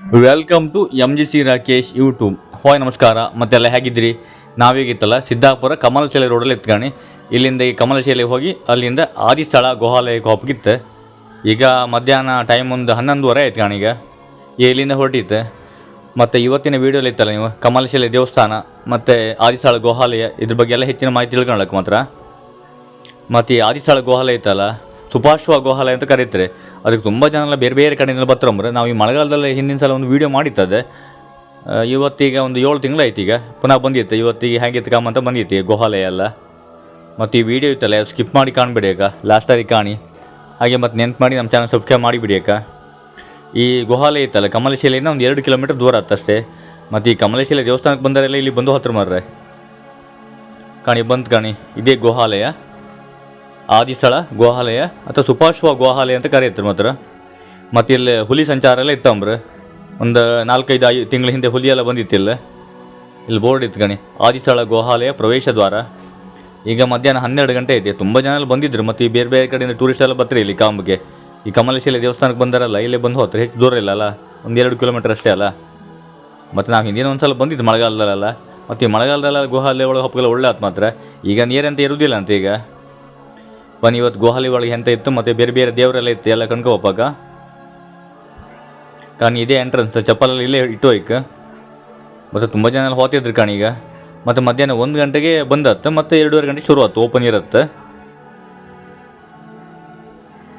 Welcome to M G C Rakesh YouTube hi ನಮಸ್ಕಾರ. ಮತ್ತೆಲ್ಲ ಹೇಗಿದ್ದೀರಿ? ನಾವೇಗಿತ್ತಲ್ಲ, ಸಿದ್ದಾಪುರ ಕಮಲಶಿಲೆ ರೋಡಲ್ಲಿ ಎತ್ಕಾಣಿ ಇಲ್ಲಿಂದ ಈ ಕಮಲಶೈಲೆಗೆ ಹೋಗಿ ಅಲ್ಲಿಂದ ಆದಿಸ್ಥಳ ಗುಹಾಲಯಕ್ಕೆ ಹೋಗಿತ್ತೆ ಈಗ ಮಧ್ಯಾಹ್ನ ಟೈಮ್ ಒಂದು ಹನ್ನೊಂದುವರೆ ಆಯ್ತು ಕಾಣೀಗ ಇಲ್ಲಿಂದ ಹೊರಟಿತ್ತೆ. ಮತ್ತು ಇವತ್ತಿನ ವೀಡಿಯೋಲಿ ಇತ್ತಲ್ಲ ನೀವು? ಕಮಲಶಿಲೆ ದೇವಸ್ಥಾನ, ಮತ್ತು ಆದಿಸ್ಥಳ ಗುಹಾಲಯ, ಇದ್ರ ಬಗ್ಗೆ ಎಲ್ಲ ಹೆಚ್ಚಿನ ಮಾಹಿತಿ ತಿಳ್ಕೊಳಕ್ಕೆ ಮಾತ್ರ. ಮತ್ತು ಈ ಆದಿಸ್ಥಳ ಗುಹಾಲಯ ಇತ್ತಲ್ಲ ಸುಪಾಶ್ವ ಗುಹಾಲಯ ಅಂತ ಕರೀತಾರೆ. ಅದಕ್ಕೆ ತುಂಬ ಜನ ಎಲ್ಲ ಬೇರೆ ಬೇರೆ ಕಡೆಯಿಂದ ಬರ್ತಾರೆ ನಾವು ಈ ಮಳೆಗಾಲದಲ್ಲಿ ಹಿಂದಿನ ಸಲ ಒಂದು ವೀಡಿಯೋ ಮಾಡಿತ್ತದೆ ಇವತ್ತೀಗ ಒಂದು ಏಳು ತಿಂಗಳಾಯ್ತು ಈಗ. ಪುನಃ ಬಂದಿತ್ತು. ಇವತ್ತಿಗೆ ಹೇಗೆ ಅಂತ ಬಂದಿತ್ತು ಈಗ ಗುಹಾಲಯ ಎಲ್ಲ. ಮತ್ತು ಈ ವಿಡಿಯೋ ಇತ್ತಲ್ಲ ಸ್ಕಿಪ್ ಮಾಡಿ ಕಾಣಬೇಡಿ ಅಕ್ಕ. ಲಾಸ್ಟಾಗಿ ಕಾಣಿ. ಹಾಗೆ ಮತ್ತು ನೆನ್ಪು ಮಾಡಿ ನಮ್ಮ ಚಾನಲ್ ಸಬ್ಸ್ಕ್ರೈಬ್ ಮಾಡಿಬಿಡಿ ಅಕ್ಕ. ಈ ಗುಹಾಲಯ ಇತ್ತಲ್ಲ, ಕಮಲಶಿಲೆಯಿಂದ ಒಂದು ಎರಡು ಕಿಲೋಮೀಟರ್ ದೂರ ಆತಷ್ಟೇ ಮತ್ತು ಈ ಕಮಲಶಿಲೆ ದೇವಸ್ಥಾನಕ್ಕೆ ಬಂದರೆಲ್ಲ ಇಲ್ಲಿ ಬಂದು ಹತ್ರ ಮಾರ್ರೆ. ಕಾಣಿ, ಬಂತು ಕಾಣಿ. ಇದೇ ಗುಹಾಲಯ. ಆದಿಸ್ಥಳ ಗೋಹಾಲಯ ಅಥವಾ ಸುಪಾಶ್ವ ಗೋಹಾಲಯ ಅಂತ ಕರೆಯುತ್ತಾರೆ ಮಾತ್ರ ಮತ್ತು ಇಲ್ಲಿ ಹುಲಿ ಸಂಚಾರ ಎಲ್ಲ ಇತ್ತಂಬ್ರೆ ಒಂದು ನಾಲ್ಕೈದು ಐದು ತಿಂಗಳ ಹಿಂದೆ ಹುಲಿ ಎಲ್ಲ ಬಂದಿತ್ತು ಇಲ್ಲಿ ಬೋರ್ಡ್ ಇತ್ತು ಗಣಿ ಆದಿಸ್ಥಳ ಗೋಹಾಲಯ ಪ್ರವೇಶ ದ್ವಾರ. ಈಗ ಮಧ್ಯಾಹ್ನ ಹನ್ನೆರಡು ಗಂಟೆ ಇದೆ ತುಂಬ ಜನ ಎಲ್ಲ ಬಂದಿದ್ರು. ಮತ್ತು ಈ ಬೇರೆ ಬೇರೆ ಕಡೆಯಿಂದ ಟೂರಿಸ್ಟ್ ಎಲ್ಲ ಬರ್ತಾರೆ ಇಲ್ಲಿ ಕಾಂಬ್ಗೆ. ಈ ಕಮಲಶಿಲೆ ದೇವಸ್ಥಾನಕ್ಕೆ ಬಂದಾರಲ್ಲ, ಇಲ್ಲೇ ಬಂದು ಹೋಗ್ತಾರೆ, ಹೆಚ್ಚು ದೂರ ಇಲ್ಲ ಅಲ್ಲ, ಒಂದು ಎರಡು ಕಿಲೋಮೀಟರ್ ಅಷ್ಟೇ ಅಲ್ಲ. ಮತ್ತು ನಾವು ಹಿಂದಿನ ಒಂದು ಸಲ ಬಂದಿದ್ದು ಮಳೆಗಾಲದಲ್ಲ ಮತ್ತು ಈ ಮಳೆಗಾಲದಲ್ಲ ಗುಹಾಲಯ ಒಳಗೆ ಹಬ್ಬಗೆಲ್ಲ ಒಳ್ಳೆ ಆತು ಮಾತ್ರ. ಈಗ ನೀರಂತ ಇರುವುದಿಲ್ಲ ಅಂತ ಈಗ. ಬನ್ನಿ, ಇವತ್ತು ಗುಹಾಲಿ ಒಳಗೆ ಎಂತ ಇತ್ತು, ಮತ್ತು ಬೇರೆ ಬೇರೆ ದೇವರೆಲ್ಲ ಇತ್ತು, ಎಲ್ಲ ಕಣ್ಕೊ ಹೋಪಾಗ ಕಾರಣ ಇದೇ ಎಂಟ್ರೆನ್ಸ್ ಚಪ್ಪಲಲ್ಲಿ ಇಲ್ಲೇ ಇಟ್ಟು ಹೋಯ್ಕ. ಮತ್ತು ತುಂಬ ಜನ ಎಲ್ಲ ಹೋಗ್ತಿದ್ರು ಕಾಣೀಗ ಮತ್ತು ಮಧ್ಯಾಹ್ನ ಒಂದು ಗಂಟೆಗೆ ಬಂದತ್ತೆ, ಮತ್ತು ಎರಡೂವರೆ ಗಂಟೆ ಶುರು ಆಯ್ತು ಓಪನ್ ಇರುತ್ತೆ.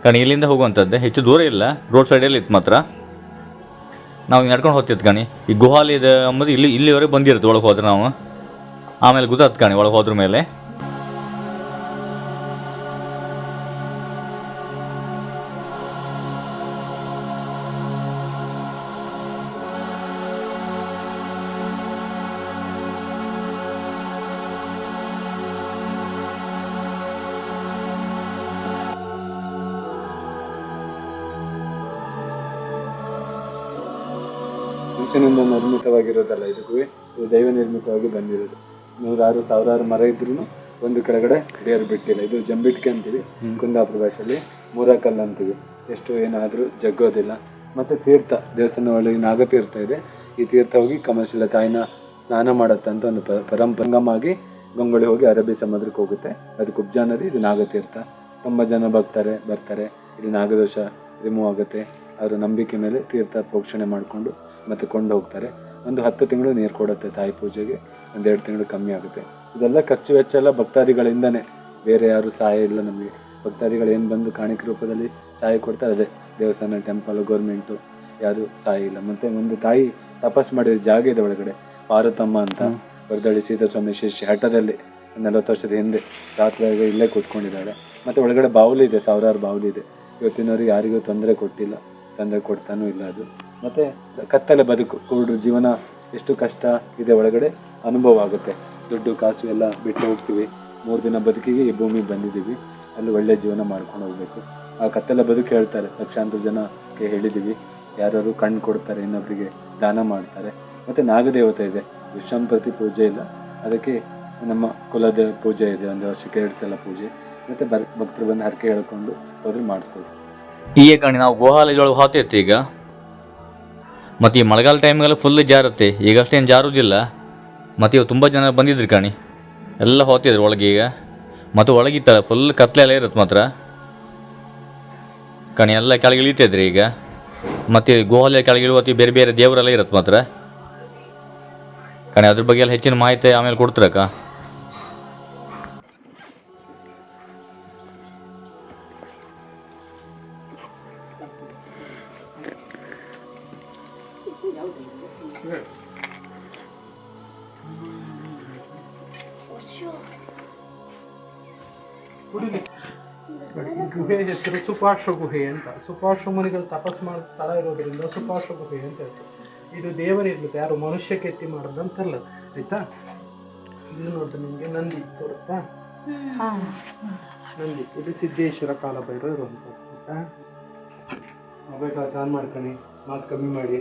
ಕಣಿ, ಇಲ್ಲಿಂದ ಹೋಗುವಂಥದ್ದು, ಹೆಚ್ಚು ದೂರ ಇಲ್ಲ ರೋಡ್ ಸೈಡಲ್ಲಿ ಇತ್ತು ಮಾತ್ರ. ನಾವು ನಡ್ಕೊಂಡು ಹೋಗ್ತಿತ್ತು ಕಾಣಿ, ಈ ಗುಹಾಲಯದ ಅಂಬುದು ಇಲ್ಲಿ, ಇಲ್ಲಿವರೆಗೆ ಬಂದಿರುತ್ತೆ, ಒಳಗೆ ಹೋದ್ರೆ ನಾವು. ಆಮೇಲೆ ಗೊತ್ತಾತ್ ಕಾಣಿ, ಒಳಗೆ ಹೋದ್ರ ಮೇಲೆ. ಮುಂಚಿನಿಂದ ನಿರ್ಮಿತವಾಗಿರೋದಲ್ಲ ಇದಕ್ಕೂ ಇದು ದೈವ ನಿರ್ಮಿತವಾಗಿ ಬಂದಿರೋದು. ನೂರಾರು ಸಾವಿರಾರು ಮರ ಇದ್ರೂ ಒಂದು ಕೆಳಗಡೆ ಬೇರು ಬಿಟ್ಟಿಲ್ಲ. ಇದು ಜಂಬಿಟ್ಕೆ ಅಂತೀವಿ ಕುಂದಾಪುರ ಭಾಷೆಯಲ್ಲಿ ಮೂರಕಲ್ಲು ಅಂತೀವಿ. ಎಷ್ಟು ಏನಾದರೂ ಜಗ್ಗೋದಿಲ್ಲ. ಮತ್ತು ತೀರ್ಥ ದೇವಸ್ಥಾನ ಒಳಗೆ ನಾಗತೀರ್ಥ ಇದೆ. ಈ ತೀರ್ಥ ಹೋಗಿ ಕಮಲ್ಶಿಲ ತಾಯಿನ ಸ್ನಾನ ಮಾಡತ್ತಂತ ಒಂದು ಪ ಪರಂಪರಂಗಮಾಗಿ ಗಂಗೊಳ್ಳಿ ಹೋಗಿ ಅರಬ್ಬಿ ಸಮುದ್ರಕ್ಕೆ ಹೋಗುತ್ತೆ. ಅದು ಕುಬ್ಜಾ ನದಿ ಇದು ನಾಗತೀರ್ಥ. ತುಂಬ ಜನ ಬರ್ತಾರೆ ಬರ್ತಾರೆ. ಇಲ್ಲಿ ನಾಗದೋಷ ರಿಮೂವ್ ಆಗುತ್ತೆ. ಅವರ ನಂಬಿಕೆ ಮೇಲೆ ತೀರ್ಥ ಪ್ರೋಕ್ಷಣೆ ಮಾಡಿಕೊಂಡು ಮತ್ತೆ ಕೊಂಡು ಹೋಗ್ತಾರೆ. ಒಂದು ಹತ್ತು ತಿಂಗಳು ನೀರು ಕೊಡುತ್ತೆ ತಾಯಿ ಪೂಜೆಗೆ ಒಂದೆರಡು ತಿಂಗಳು ಕಮ್ಮಿ ಆಗುತ್ತೆ. ಇದೆಲ್ಲ ಖರ್ಚು ವೆಚ್ಚ ಎಲ್ಲ ಭಕ್ತಾದಿಗಳಿಂದನೇ. ಬೇರೆ ಯಾರು ಸಹಾಯ ಇಲ್ಲ ನಮಗೆ. ಭಕ್ತಾದಿಗಳು ಏನು ಬಂದು ಕಾಣಿಕೆ ರೂಪದಲ್ಲಿ ಸಹಾಯ ಕೊಡ್ತಾರೆ ಅದೇ ದೇವಸ್ಥಾನ ಟೆಂಪಲ್ ಗೌರ್ಮೆಂಟು ಯಾರು ಸಹಾಯ ಇಲ್ಲ. ಮತ್ತೆ ಒಂದು ತಾಯಿ ತಪಸ್ ಮಾಡಿದ ಜಾಗ ಇದೆ ಒಳಗಡೆ ಪಾರ್ವತಮ್ಮ ಅಂತ. ವರದಳ್ಳಿ ಸೀತಾಸ್ವಾಮಿ ಶಿಷ್ಯ ಹಠದಲ್ಲಿ ನಲವತ್ತು ವರ್ಷದ ಹಿಂದೆ ರಾತ್ರಿಯಾಗ ಇಲ್ಲೇ ಕೂತ್ಕೊಂಡಿದ್ದಾಳೆ. ಮತ್ತೆ ಒಳಗಡೆ ಬಾವುಲಿ ಇದೆ ಸಾವಿರಾರು ಬಾವುಲಿ ಇದೆ. ಇವತ್ತಿನವರಿಗೆ ಯಾರಿಗೂ ತೊಂದರೆ ಕೊಟ್ಟಿಲ್ಲ. ತೊಂದರೆ ಕೊಡ್ತಾನೂ ಇಲ್ಲ ಅದು. ಮತ್ತೆ ಕತ್ತಲೆ ಬದುಕು ಕುರುಡ್ರ ಜೀವನ ಎಷ್ಟು ಕಷ್ಟ ಇದೆ ಒಳಗಡೆ, ಅನುಭವ ಆಗುತ್ತೆ. ದುಡ್ಡು, ಕಾಸು ಎಲ್ಲ ಬಿಟ್ಟು ಹೋಗ್ತೀವಿ. ಮೂರು ದಿನ ಬದುಕಿಗೆ ಈ ಭೂಮಿಗೆ ಬಂದಿದ್ದೀವಿ. ಅಲ್ಲಿ ಒಳ್ಳೆ ಜೀವನ ಮಾಡ್ಕೊಂಡು ಹೋಗ್ಬೇಕು. ಆ ಕತ್ತಲೆ ಬದುಕು ಹೇಳ್ತಾರೆ, ಲಕ್ಷಾಂತರ ಜನಕ್ಕೆ ಹೇಳಿದ್ದೀವಿ. ಯಾರು ಕಣ್ಣು ಕೊಡ್ತಾರೆ ಇನ್ನೊಬ್ಬರಿಗೆ ದಾನ ಮಾಡ್ತಾರೆ. ಮತ್ತು ನಾಗದೇವತೆ ಇದೆ. ವಿಶ್ವಂಪತಿ ಪೂಜೆ ಇಲ್ಲ. ಅದಕ್ಕೆ ನಮ್ಮ ಕುಲದ ಪೂಜೆ ಇದೆ. ಒಂದು ವರ್ಷಕ್ಕೆ ಎರಡು ಸಲ ಪೂಜೆ. ಮತ್ತು ಬರ್, ಭಕ್ತರು ಬಂದು ಹರಕೆ ಹೇಳ್ಕೊಂಡು ಹೋದ್ರೆ ಮಾಡಿಸ್ಬೋದು. ಈಗ ಕಣಿ ನಾವು ಗುಹಾಲಯದೊಳಗೆ ಹೋಗ್ತಿತ್ತು ಈಗ. ಮತ್ತು ಈ ಮಳೆಗಾಲ ಟೈಮ್ಗೆಲ್ಲ ಫುಲ್ ಜಾರುತ್ತೆ. ಈಗ ಅಷ್ಟೇನು ಜಾರುವುದಿಲ್ಲ ಮತ್ತು ಇವು ತುಂಬ ಜನ ಬಂದಿದ್ರು ಕಣಿ. ಎಲ್ಲ ಹೋತಿದ್ರು ಒಳಗೆ ಈಗ. ಮತ್ತು ಒಳಗಿತ್ತಲ್ಲ ಫುಲ್ ಕತ್ಲೆ ಎಲ್ಲ ಇರುತ್ತೆ ಮಾತ್ರ. ಕಣಿ ಎಲ್ಲ ಕೆಳಗೆ ಇಳಿತಿದ್ರಿ ಈಗ. ಮತ್ತು ಗೋಹಲೆ ಕೆಳಗೆ ಇಳುವತ್ತಿ ಬೇರೆ ಬೇರೆ ದೇವರೆಲ್ಲ ಇರುತ್ತೆ ಮಾತ್ರ. ಕಣಿ ಅದ್ರ ಬಗ್ಗೆ ಎಲ್ಲ ಹೆಚ್ಚಿನ ಮಾಹಿತಿ ಆಮೇಲೆ ಕೊಡ್ತೀರಕ್ಕ ಈ ಗುಹೆ ಹೆಸರು ಸುಪಾರ್ಶ್ವ ಗುಹೆ ಅಂತ. ಸುಪಾರ್ಶ್ವ ಮುನಿಗಳು ತಪಸ್ ಮಾಡಿದ ಸ್ಥಳ ಇರೋದ್ರಿಂದ ಸುಪಾರ್ಶ್ವ ಗುಹೆ ಅಂತ ಹೇಳ್ತಾರೆ. ಇದು ದೇವರಿರ್ಲಿಕ್ಕೆ ಯಾರು ಮನುಷ್ಯ ಕೆತ್ತಿ ಮಾಡೋದಂತಲ್ಲ ಆಯ್ತಾ? ಇದು ನೋಡ್ರಿ ನಿಮಗೆ ನಂದಿ ತೋರುತ್ತಾ? ನಂದಿ. ಇದು ಸಿದ್ದೇಶ್ವರ ಕಾಲಭೈರವ ಇರುವಂಥದ್ದು ಆಯ್ತಾ? ಮೊಬೈಲ್ ಚಾನ್ ಮಾಡ್ಕೊಳ್ಳಿ ಮಾತು ಕಮ್ಮಿ ಮಾಡಿ.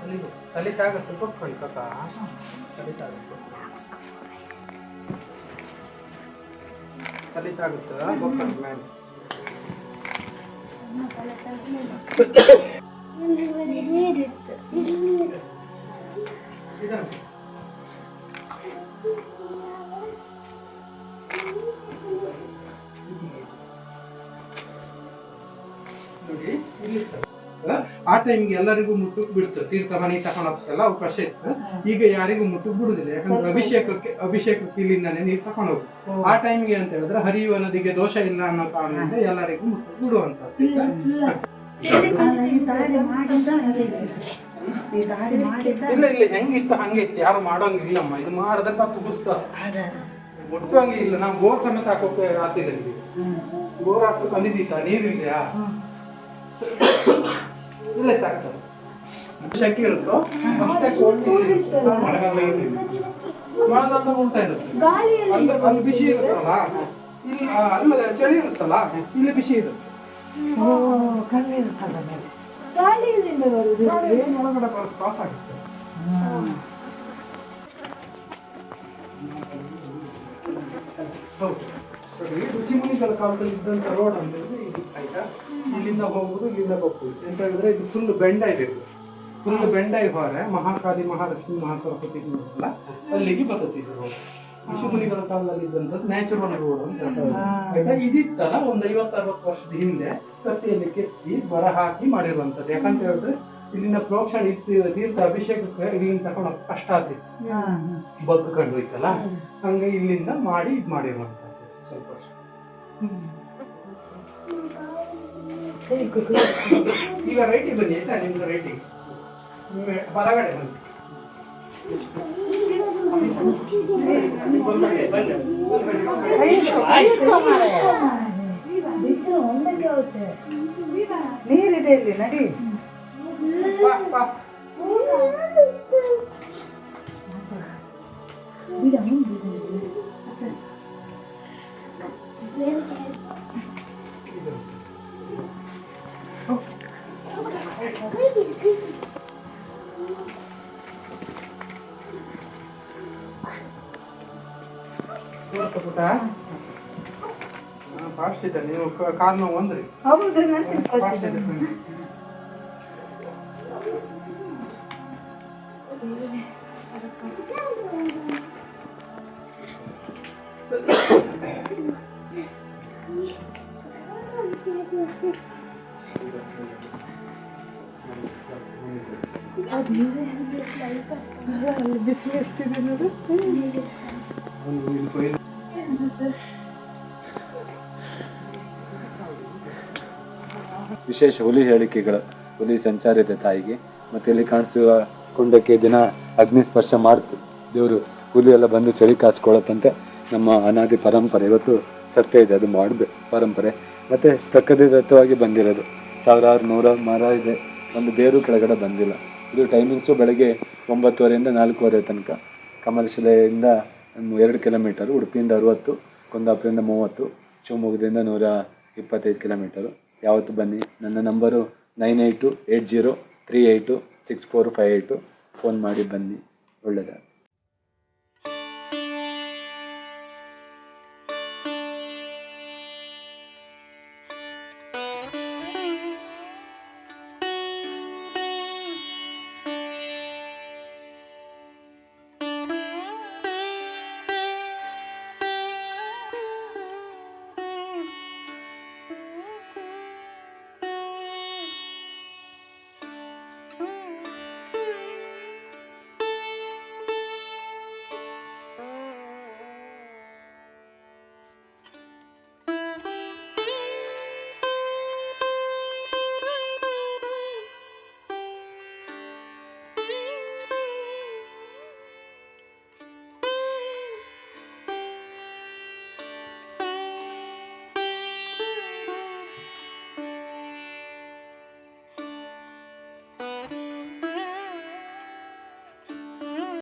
ಅಲ್ಲಿಗೂ ಕಲಿತಾಗತ್ತೆ ಕೊಟ್ಕೊಳ್ಳಿ ಕಕ್ಕ ಕಲಿತಾಗತ್ತೆ ಕಲಿತಾಗುತ್ತೆ ಗೊತ್ತಲ್ಲ ಮೇಲೆ ಆ ಟೈಮ್ಗೆ ಎಲ್ಲರಿಗೂ ಮುಟ್ಟು ಬಿಡ್ತು. ತೀರ್ಥ ಮನೆ ತಗೊಂಡೋಗ್ತಲ್ಲ ಅವಕಾಶ ಇತ್ತು. ಈಗ ಯಾರಿಗೂ ಮುಟ್ಟು ಬಿಡುದಿಲ್ಲ. ಯಾಕಂದ್ರೆ ಅಭಿಷೇಕಕ್ಕೆ ಅಭಿಷೇಕಕ್ಕೆ ಇಲ್ಲಿಂದಾನೆ ನೀರು ತಗೊಂಡು ಹೋಗುದು ಆ ಟೈಮ್ಗೆ ಅಂತ ಹೇಳಿದ್ರೆ ಹರಿಯುವ ನದಿಗೆ ದೋಷ ಇಲ್ಲ ಅನ್ನೋ ಕಾರಣದಿಂದ ಎಲ್ಲರಿಗೂ ಮುಟ್ಟು ಬಿಡುವಂತ ಇಲ್ಲ ಇಲ್ಲ. ಹೆಂಗಿತ್ತು ಹಂಗಿತ್ತು. ಇತ್ತು ಯಾರು ಮಾಡೋಂಗಿಲ್ಲಮ್ಮ ಇದು ಮಾಡಿದ್ರೆ ತುಗಿಸ್ತ ಒಟ್ಟು ಮುಟ್ಟುವಂಗೆ ಇಲ್ಲ. ನಾವು ಬೋರ್ ಸಮೇತ ಹಾಕೋಕೆ ಆತಿದ್ದೀವಿ ಇಲ್ಲಿ. ಬೋರ್ ಹಾಕ್ಸೋಕೆ ಬಂದಿದ್ದೀತ ನೀರು ಇದೆಯಾ? ಇಲ್ಲ ಸಾಕು. ಸರ್ ಶಕ್ತಿ ಇರುತ್ತೋ ಅಷ್ಟೇ ಕೋಟಿ ಮಳೆಗಾಲ ಇರಲಿಲ್ಲ ಮಳೆಗಾಲದಾಗ ಇರುತ್ತೆ. ಅಲ್ಲಿ ಅಲ್ಲಿ ಬಿಸಿ ಇರುತ್ತಲ್ಲ? ಇಲ್ಲಿ ಅಲ್ಲ ಚಳಿ ಇರುತ್ತಲ್ಲ? ಇಲ್ಲಿ ಬಿಸಿ ಇರುತ್ತೆ. ಗಾಳಿ ಏನು ಒಳಗಡೆ ಬರುತ್ತೆ ಪಾಸ್ ಆಗುತ್ತೆ. ಹೌದು. ಸರಿ ರುಚಿಮುನಿಗಳ ಕಾಲದಲ್ಲಿ ಇದ್ದಂಥ ರೋಡ್ ಅಂದ್ರೆ ಇದು ಆಯ್ತಾ? ಇಲ್ಲಿಂದ ಹೋಗುದು ಇಲ್ಲಿಂದ ಹೋಗ್ಬೋದು ಎಂತ ಹೇಳಿದ್ರೆ ಇದು ಫುಲ್ ಬೆಂಡಾಯ್ಬೇಕು ಫುಲ್ ಬೆಂಡ ಹೋರೆ ಮಹಾಕಾಲಿ ಮಹಾಲಕ್ಷ್ಮಿ ಮಹಾಸರಸ್ವತಿ ಅಲ್ಲ ಅಲ್ಲಿಗೆ ಬರ್ತದೆ ಋಷಿಮುನಿಗಳ ಕಾಲದಲ್ಲಿ ಇದ್ದಂಥದ್ದು ನ್ಯಾಚುರಲ್ ರೋಡ್ ಅಂತ. ಆಯ್ತಾ? ಇದಿತ್ತಲ್ಲ ಒಂದು ಐವತ್ತು ಅರವತ್ತು ವರ್ಷದ ಹಿಂದೆ ಕತ್ತಿಯಲ್ಲಿ ಕೆತ್ತಿ ಬರ ಹಾಕಿ ಮಾಡಿರುವಂಥದ್ದು. ಯಾಕಂತ ಹೇಳಿದ್ರೆ ಇಲ್ಲಿನ ಪ್ರೋಕ್ಷಣ ಇತ್ತು ತೀರ್ಥ ಅಭಿಷೇಕಕ್ಕೆ ಇಲ್ಲಿಂದ ತಗೊಂಡು ಕಷ್ಟ ಆಗ್ತಿತ್ತು ಬಗ್ಗು ಕಂಡು ಹೋಯ್ತಲ್ಲ? ಹಂಗೆ ಇಲ್ಲಿಂದ ಮಾಡಿ ಇದು ಮಾಡಿರುವಂಥದ್ದು. ಸ್ವಲ್ಪ ಈಗ ರೈಟಿಗೆ ಬನ್ನಿ ಆಯ್ತಾ ನಿಮ್ದು ರೈಟಿಗೆ ಬಲಗಡೆ ಬನ್ನಿ ಬಲಗಡೆ, ಬನ್ನಿ. ನೀರಿದೆ ಇಲ್ಲಿ ನಡಿ ಬಾ, ಇವತ್ತು ಪುಟ ಫಾಸ್ಟ್ ಇದೆ. ನೀವು ಕ- ಕಾಲ್ ನೋವು ಒಂದ್ರಿ. ಹೌದು ನನಗೆ ಫಾಸ್ಟ್ ಇದೆ. ಅಲ್ಲಿ ಬಿಸಿಲು ಎಷ್ಟಿದೆ ನೋಡು? ಒಂದು ಇದು ಕೊಯ್ಲು. ವಿಶೇಷ ಹುಲಿ ಹೇಳಿಕೆಗಳ, ಹುಲಿ ಸಂಚಾರದ ತಾಯಿಗೆ, ಮತ್ತೆ ಇಲ್ಲಿ ಕಾಣಿಸುವ ಕುಂಡಕ್ಕೆ ದಿನ ಅಗ್ನಿ ಸ್ಪರ್ಶ ಮಾಡ್ತು. ದೇವರು ಹುಲಿ ಎಲ್ಲ ಬಂದು ಚಳಿ ಕಾಸ್ಕೊಳತ್ತಂತೆ. ನಮ್ಮ ಅನಾದಿ ಪರಂಪರೆ ಇವತ್ತು ಸತ್ಯ ಇದೆ, ಅದು ಮಾಡಬೇಕು ಪರಂಪರೆ. ಮತ್ತೆ ಪ್ರಕೃತಿದತ್ತವಾಗಿ ಬಂದಿರೋದು. ಸಾವಿರಾರು ನೂರ ಮರ ಇದೆ, ಒಂದು ಬೇರು ಕೆಳಗಡೆ ಬಂದಿಲ್ಲ. ಇದು ಟೈಮಿಂಗ್ಸು ಬೆಳಗ್ಗೆ ಒಂಬತ್ತುವರೆಯಿಂದ ನಾಲ್ಕೂವರೆ ತನಕ. ಕಮಲಶಿಲೆಯಿಂದ ಎರಡು ಕಿಲೋಮೀಟರ್ ಉಡುಪಿಯಿಂದ ಅರುವತ್ತು. ಕುಂದಾಪುರದಿಂದ ಮೂವತ್ತು, ಶಿವಮೊಗ್ಗದಿಂದ ನೂರ ಇಪ್ಪತ್ತೈದು ಕಿಲೋಮೀಟರು ಯಾವತ್ತು ಬನ್ನಿ, ನನ್ನ number nine eight eight zero three eight six four five eight phone ಮಾಡಿ ಬನ್ನಿ ಒಳ್ಳೆಯದು